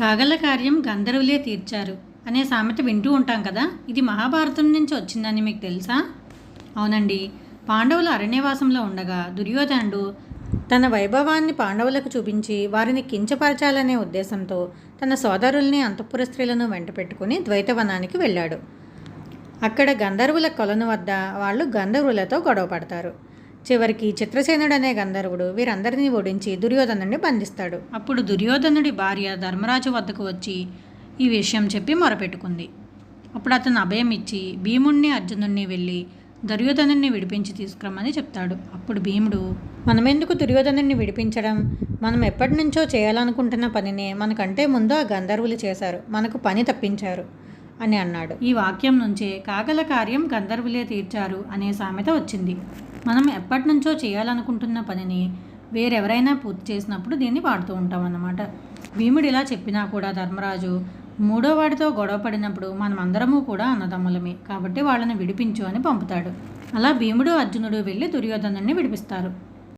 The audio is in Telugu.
కాగల కార్యం గంధర్వులే తీర్చారు అనే సామెత వింటూ ఉంటాం కదా? ఇది మహాభారతం నుంచి వచ్చిందని మీకు తెలుసా? అవునండి. పాండవులు అరణ్యవాసంలో ఉండగా దుర్యోధనుడు తన వైభవాన్ని పాండవులకు చూపించి వారిని కించపరచాలనే ఉద్దేశంతో తన సోదరుల్ని అంతఃపుర స్త్రీలను వెంట పెట్టుకుని ద్వైతవనానికి వెళ్ళాడు. అక్కడ గంధర్వుల కొలను వద్ద వాళ్ళు గంధర్వులతో గొడవ పడతారు. చివరికి చిత్రసేనుడు అనే గంధర్వుడు వీరందరినీ ఓడించి దుర్యోధనుడిని బంధిస్తాడు. అప్పుడు దుర్యోధనుడి భార్య ధర్మరాజు వద్దకు వచ్చి ఈ విషయం చెప్పి మొరపెట్టుకుంది. అప్పుడు అతను అభయం ఇచ్చి భీముణ్ణి అర్జునుడిని వెళ్ళి దుర్యోధనుణ్ణి విడిపించి తీసుకురమ్మని చెప్తాడు. అప్పుడు భీముడు మనమెందుకు దుర్యోధనుణ్ణి విడిపించడం? మనం ఎప్పటి నుంచో చేయాలనుకుంటున్న పనినే మనకంటే ముందు ఆ గంధర్వులు చేశారు. మనకు పని తప్పించారు అని అన్నాడు. ఈ వాక్యం నుంచే కాగల కార్యం గంధర్వులే తీర్చారు అనే సామెత వచ్చింది. మనం ఎప్పటి నుంచో చేయాలనుకుంటున్న పనిని వేరెవరైనా పూర్తి చేసినప్పుడు దీన్ని వాడుతూ ఉంటాం అన్నమాట. భీముడు ఇలా చెప్పినా కూడా ధర్మరాజు మూడో వాడితో గొడవ పడినప్పుడు మనమందరము కూడా అన్నదమ్ములమే. కాబట్టి వాళ్ళని విడిపించు అని పంపుతాడు. అలా భీముడు అర్జునుడు వెళ్ళి దుర్యోధనుడిని విడిపిస్తారు.